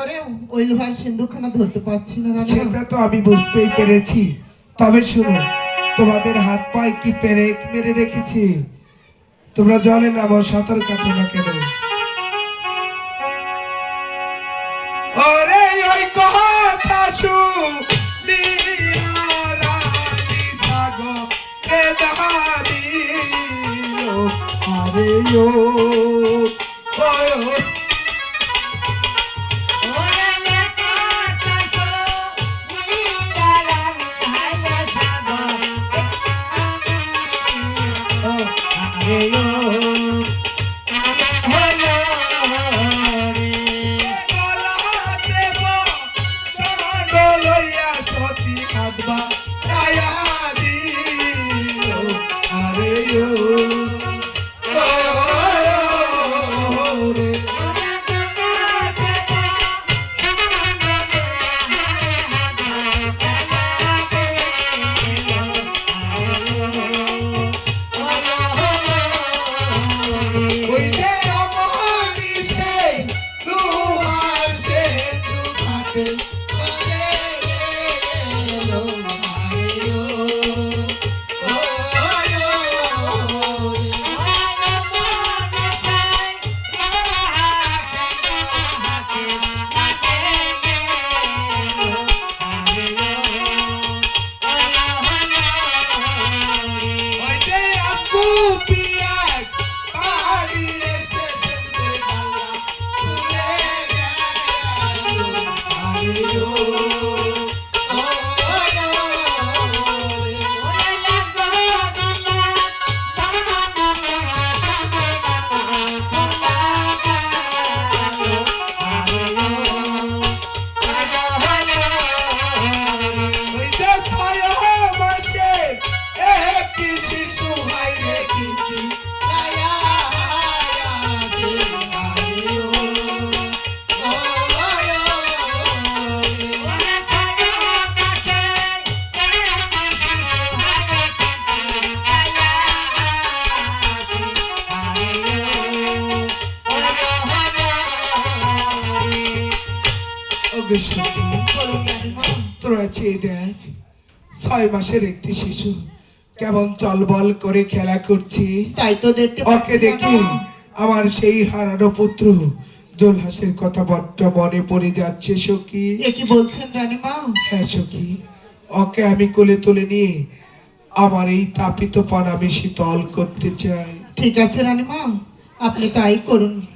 করে ওই লোহার সিন্ধুখানা ধরতে পারছি না সেটা তো আমি বুঝতেই পেরেছি। তবে শুনো, তোমাদের হাত পায়ে কি পেরেক মেরে রেখেছি? তোমরা জলে নামো সাঁতার কাটো না কেন? ওরে ওই কথা শুনিয়া সাগরে দাঁড়িল। আরে ও ওই তোরা চেয়ে দেখ। ছয় মাসের একটি শিশু। কেমন চলবল করে খেলা করছে। তাই তো দেখতে ওকে দেখি। আমার সেই হারানো পুত্র। জোলহাসের কথা বড্ড মনে পড়ে যাচ্ছে সখী। এ কি বলছেন রানীমা? হ্যাঁ সখী। ওকে আমি কোলে তুলে নিয়ে আমার এই তাপিত পান আমি শীতল করতে চাই। ঠিক আছে রানীমা আপনি তাই করুন।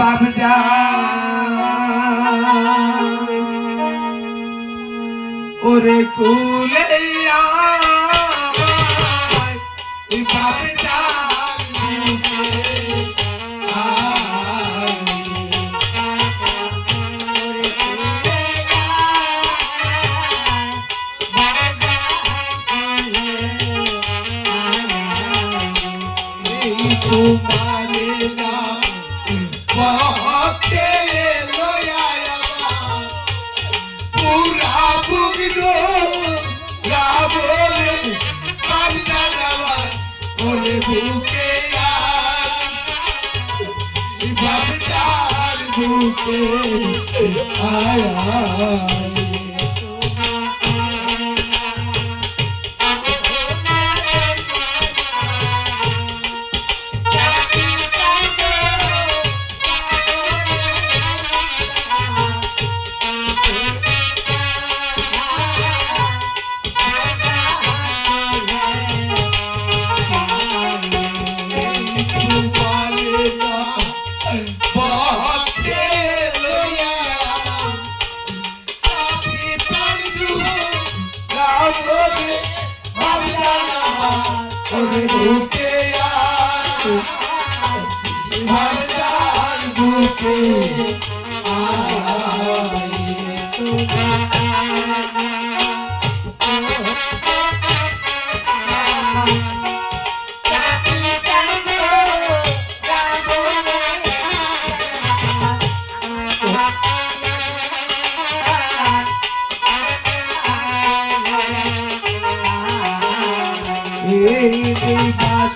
ওরে বাবজা ওরে কুলে আয়, এই বাবজার আয় বুকে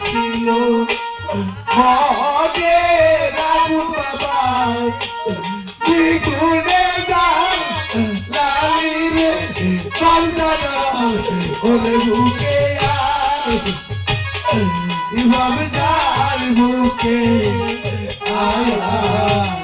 ছিল হরে রামু বাবা দ্বিগুণে দাম লালি রে পাঞ্জাব ওরে বুকে আর ইমাম যার বুকে আয়া।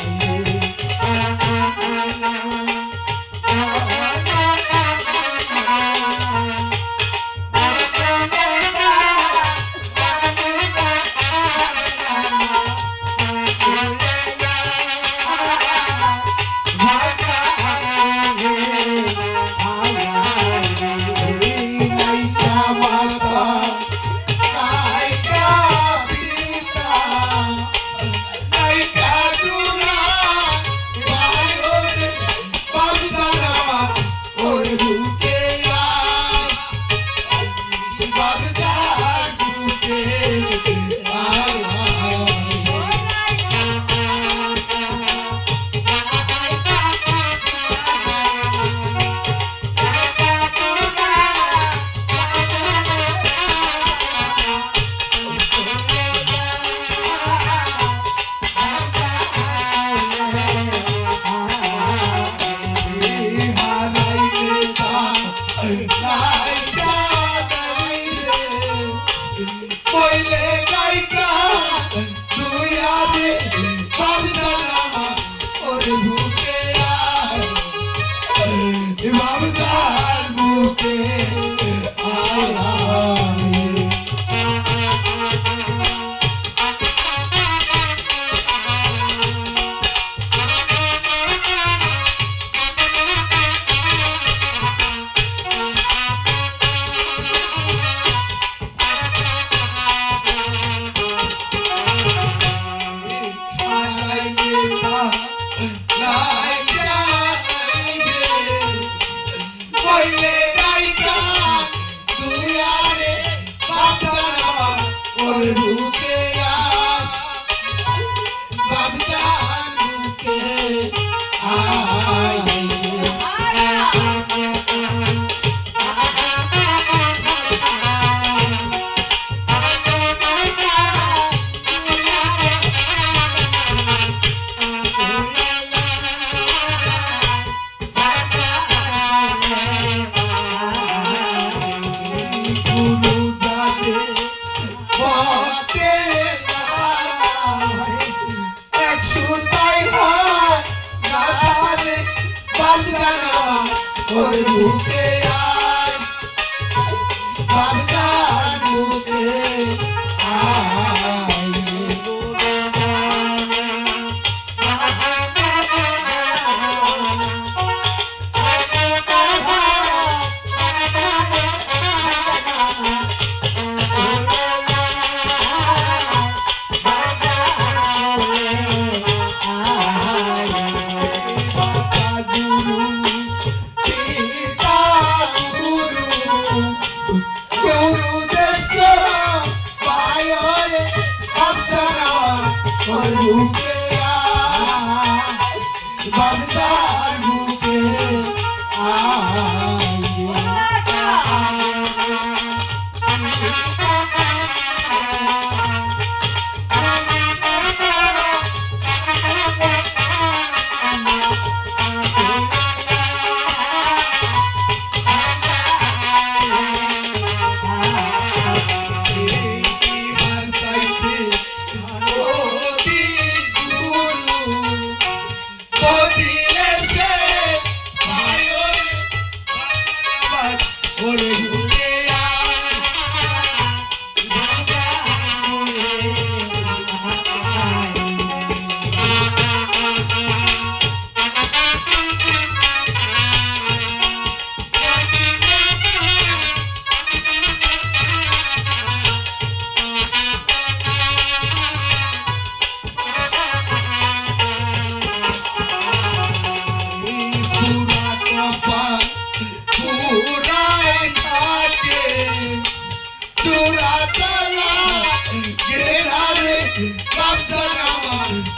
我的 I.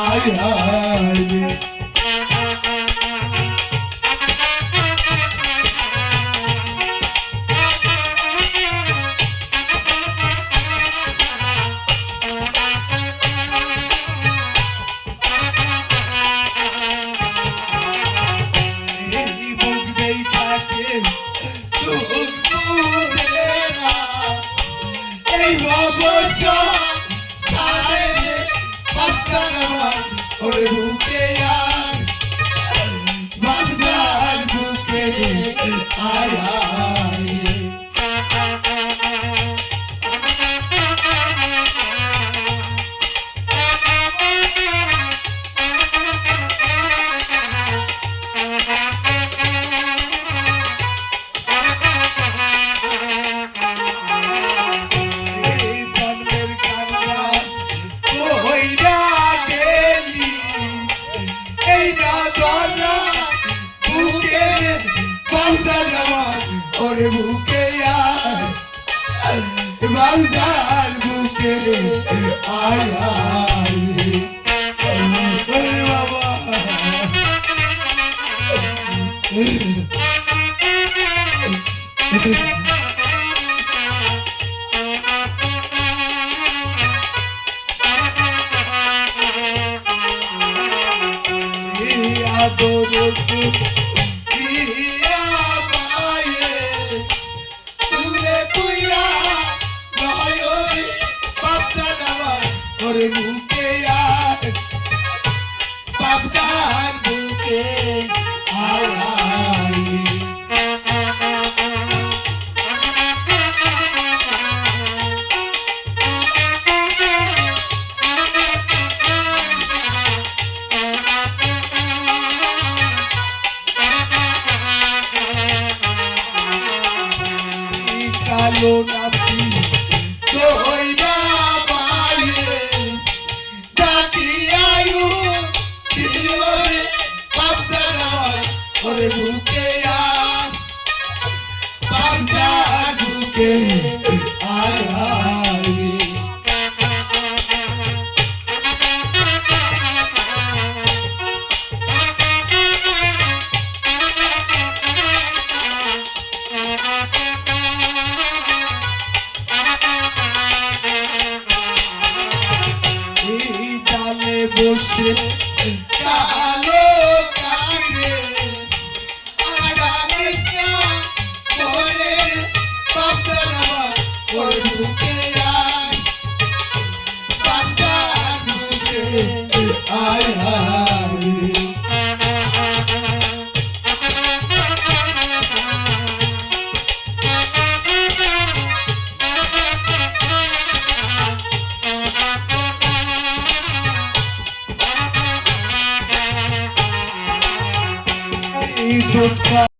আয় আয় आया भूखे यार मालदार आया बाबा। Adoro tu quem आया